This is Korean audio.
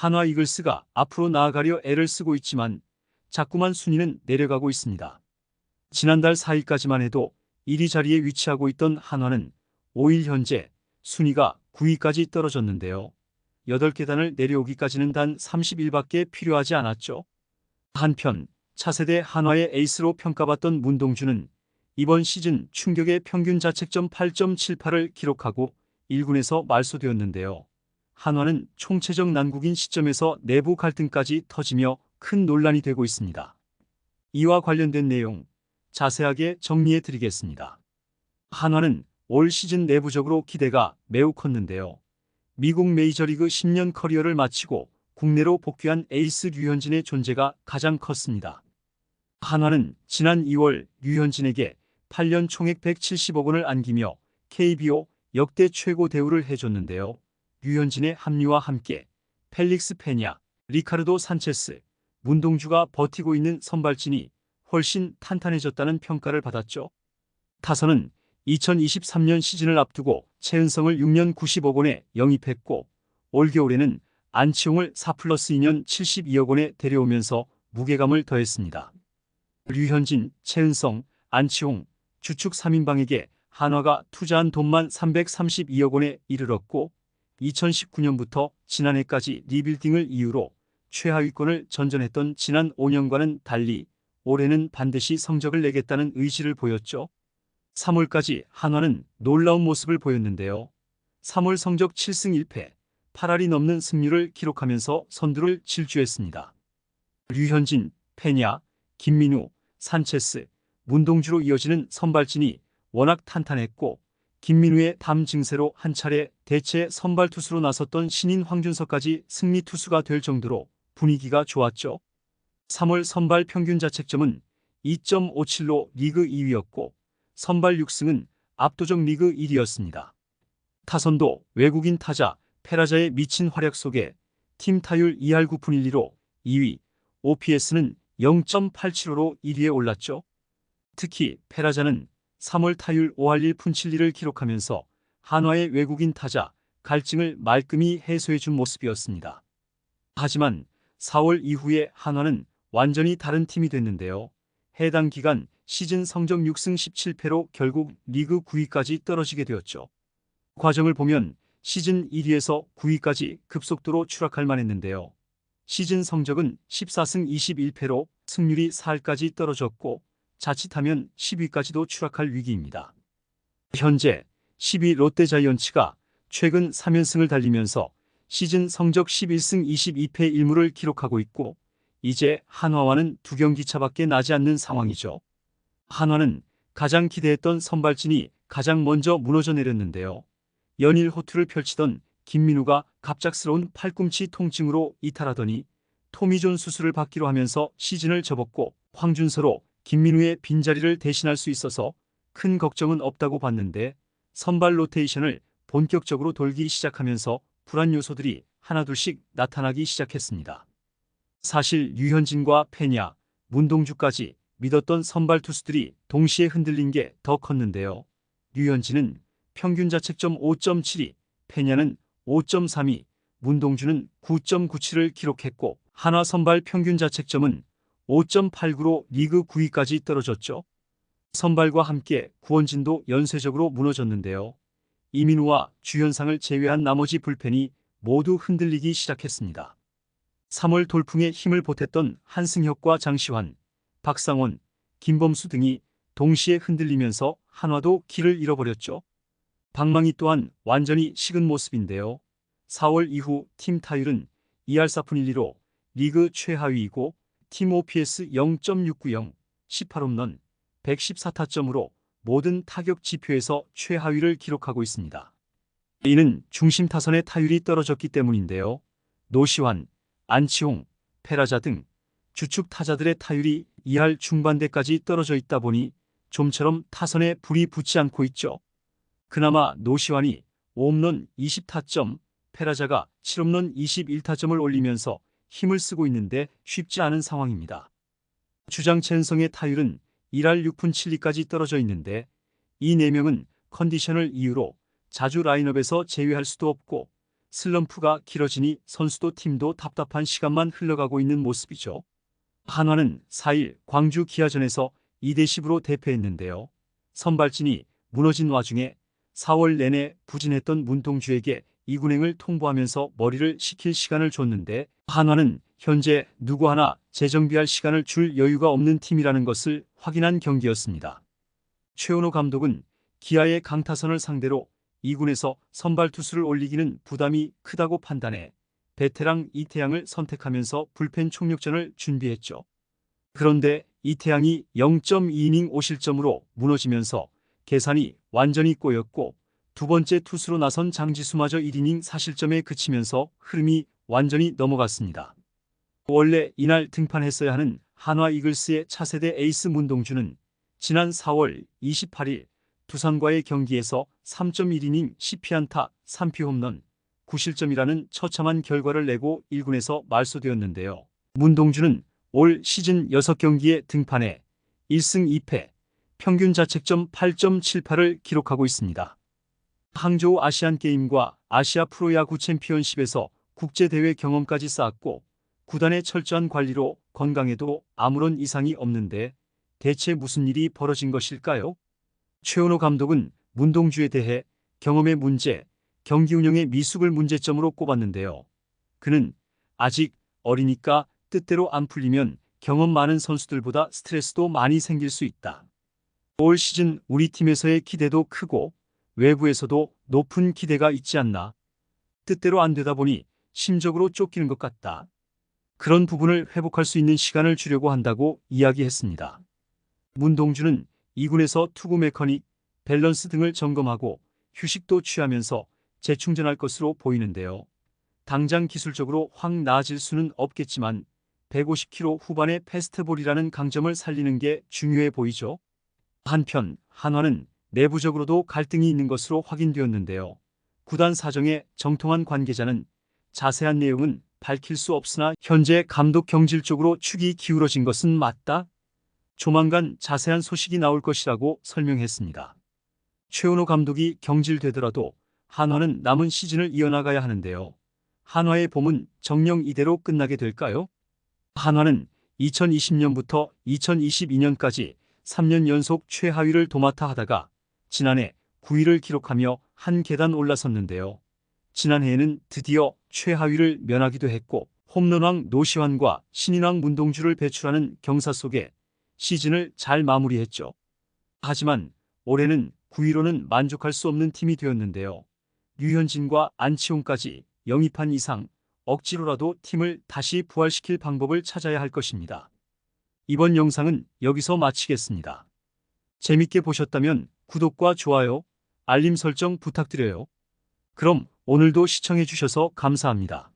한화 이글스가 앞으로 나아가려 애를 쓰고 있지만 자꾸만 순위는 내려가고 있습니다. 지난달 4일까지만 해도 1위 자리에 위치하고 있던 한화는 5일 현재 순위가 9위까지 떨어졌는데요. 8계단을 내려오기까지는 단 30일밖에 필요하지 않았죠. 한편 차세대 한화의 에이스로 평가받던 문동주는 이번 시즌 충격의 평균 자책점 8.78을 기록하고 1군에서 말소되었는데요. 한화는 총체적 난국인 시점에서 내부 갈등까지 터지며 큰 논란이 되고 있습니다. 이와 관련된 내용 자세하게 정리해 드리겠습니다. 한화는 올 시즌 내부적으로 기대가 매우 컸는데요. 미국 메이저리그 10년 커리어를 마치고 국내로 복귀한 에이스 류현진의 존재가 가장 컸습니다. 한화는 지난 2월 류현진에게 8년 총액 170억 원을 안기며 KBO 역대 최고 대우를 해줬는데요. 류현진의 합류와 함께 펠릭스 페냐, 리카르도 산체스, 문동주가 버티고 있는 선발진이 훨씬 탄탄해졌다는 평가를 받았죠. 타선은 2023년 시즌을 앞두고 최은성을 6년 90억 원에 영입했고 올겨울에는 안치홍을 4 플러스 2년 72억 원에 데려오면서 무게감을 더했습니다. 류현진, 최은성, 안치홍, 주축 3인방에게 한화가 투자한 돈만 332억 원에 이르렀고 2019년부터 지난해까지 리빌딩을 이유로 최하위권을 전전했던 지난 5년과는 달리 올해는 반드시 성적을 내겠다는 의지를 보였죠. 3월까지 한화는 놀라운 모습을 보였는데요. 3월 성적 7승 1패, 8할이 넘는 승률을 기록하면서 선두를 질주했습니다. 류현진, 페냐, 김민우, 산체스, 문동주로 이어지는 선발진이 워낙 탄탄했고 김민우의 담 증세로 한 차례 대체 선발 투수로 나섰던 신인 황준석까지 승리 투수가 될 정도로 분위기가 좋았죠. 3월 선발 평균 자책점은 2.57로 리그 2위였고 선발 6승은 압도적 리그 1위였습니다. 타선도 외국인 타자 페라자의 미친 활약 속에 팀 타율 2할 9푼 1리로 2위, OPS는 0.875로 1위에 올랐죠. 특히 페라자는 3월 타율 5할 1 푼 7리를 기록하면서 한화의 외국인 타자 갈증을 말끔히 해소해 준 모습이었습니다. 하지만 4월 이후에 한화는 완전히 다른 팀이 됐는데요. 해당 기간 시즌 성적 6승 17패로 결국 리그 9위까지 떨어지게 되었죠. 과정을 보면 시즌 1위에서 9위까지 급속도로 추락할 만했는데요. 시즌 성적은 14승 21패로 승률이 4할까지 떨어졌고 자칫하면 10위까지도 추락할 위기입니다. 현재 10위 롯데자이언츠가 최근 3연승을 달리면서 시즌 성적 11승 22패 1무를 기록하고 있고 이제 한화와는 두 경기 차밖에 나지 않는 상황이죠. 한화는 가장 기대했던 선발진이 가장 먼저 무너져 내렸는데요. 연일 호투를 펼치던 김민우가 갑작스러운 팔꿈치 통증으로 이탈하더니 토미존 수술을 받기로 하면서 시즌을 접었고 황준서로 김민우의 빈자리를 대신할 수 있어서 큰 걱정은 없다고 봤는데 선발 로테이션을 본격적으로 돌기 시작하면서 불안 요소들이 하나둘씩 나타나기 시작했습니다. 사실 유현진과 페냐, 문동주까지 믿었던 선발 투수들이 동시에 흔들린 게 더 컸는데요. 유현진은 평균 자책점 5.72, 페냐는 5.32, 문동주는 9.97을 기록했고 한화 선발 평균 자책점은 5.89로 리그 9위까지 떨어졌죠. 선발과 함께 구원진도 연쇄적으로 무너졌는데요. 이민우와 주현상을 제외한 나머지 불펜이 모두 흔들리기 시작했습니다. 3월 돌풍에 힘을 보탰던 한승혁과 장시환, 박상원, 김범수 등이 동시에 흔들리면서 한화도 길을 잃어버렸죠. 방망이 또한 완전히 식은 모습인데요. 4월 이후 팀 타율은 2할 4푼 1리로 리그 최하위이고 팀 OPS 0.690, 18홈런, 114타점으로 모든 타격 지표에서 최하위를 기록하고 있습니다. 이는 중심 타선의 타율이 떨어졌기 때문인데요. 노시환, 안치홍, 페라자 등 주축 타자들의 타율이 2할 중반대까지 떨어져 있다 보니 좀처럼 타선에 불이 붙지 않고 있죠. 그나마 노시환이 5홈런 20타점, 페라자가 7홈런 21타점을 올리면서 힘을 쓰고 있는데 쉽지 않은 상황입니다. 주장 첸성의 타율은 1할 6푼 7리까지 떨어져 있는데 이 4명은 컨디션을 이유로 자주 라인업에서 제외할 수도 없고 슬럼프가 길어지니 선수도 팀도 답답한 시간만 흘러가고 있는 모습이죠. 한화는 4일 광주 기아전에서 2대 10으로 대패했는데요. 선발진이 무너진 와중에 4월 내내 부진했던 문동주에게 이군행을 통보하면서 머리를 식힐 시간을 줬는데 한화는 현재 누구 하나 재정비할 시간을 줄 여유가 없는 팀이라는 것을 확인한 경기였습니다. 최원호 감독은 기아의 강타선을 상대로 2군에서 선발 투수를 올리기는 부담이 크다고 판단해 베테랑 이태양을 선택하면서 불펜 총력전을 준비했죠. 그런데 이태양이 0.2이닝 5실점으로 무너지면서 계산이 완전히 꼬였고 두 번째 투수로 나선 장지수마저 1이닝 4실점에 그치면서 흐름이 완전히 넘어갔습니다. 원래 이날 등판했어야 하는 한화 이글스의 차세대 에이스 문동주는 지난 4월 28일 두산과의 경기에서 3.1이닝 10피안타 3피 홈런 9실점이라는 처참한 결과를 내고 1군에서 말소되었는데요. 문동주는 올 시즌 6경기에 등판해 1승 2패, 평균 자책점 8.78을 기록하고 있습니다. 항저우 아시안게임과 아시아 프로야구 챔피언십에서 국제대회 경험까지 쌓았고 구단의 철저한 관리로 건강에도 아무런 이상이 없는데 대체 무슨 일이 벌어진 것일까요? 최원호 감독은 문동주에 대해 경험의 문제, 경기 운영의 미숙을 문제점으로 꼽았는데요. 그는 아직 어리니까 뜻대로 안 풀리면 경험 많은 선수들보다 스트레스도 많이 생길 수 있다. 올 시즌 우리 팀에서의 기대도 크고 외부에서도 높은 기대가 있지 않나. 뜻대로 안 되다 보니 심적으로 쫓기는 것 같다. 그런 부분을 회복할 수 있는 시간을 주려고 한다고 이야기했습니다. 문동주는 2군에서 투구 메커닉, 밸런스 등을 점검하고 휴식도 취하면서 재충전할 것으로 보이는데요. 당장 기술적으로 확 나아질 수는 없겠지만 150km 후반의 패스트볼이라는 강점을 살리는 게 중요해 보이죠. 한편 한화는 내부적으로도 갈등이 있는 것으로 확인되었는데요. 구단 사정의 정통한 관계자는 자세한 내용은 밝힐 수 없으나 현재 감독 경질 쪽으로 축이 기울어진 것은 맞다. 조만간 자세한 소식이 나올 것이라고 설명했습니다. 최은호 감독이 경질되더라도 한화는 남은 시즌을 이어나가야 하는데요. 한화의 봄은 정령 이대로 끝나게 될까요? 한화는 2020년부터 2022년까지 3년 연속 최하위를 도맡아 하다가 지난해 9위를 기록하며 한 계단 올라섰는데요. 지난해에는 드디어 최하위를 면하기도 했고 홈런왕 노시환과 신인왕 문동주를 배출하는 경사 속에 시즌을 잘 마무리했죠. 하지만 올해는 9위로는 만족할 수 없는 팀이 되었는데요. 류현진과 안치홍까지 영입한 이상 억지로라도 팀을 다시 부활시킬 방법을 찾아야 할 것입니다. 이번 영상은 여기서 마치겠습니다. 재밌게 보셨다면 구독과 좋아요, 알림 설정 부탁드려요. 그럼 오늘도 시청해주셔서 감사합니다.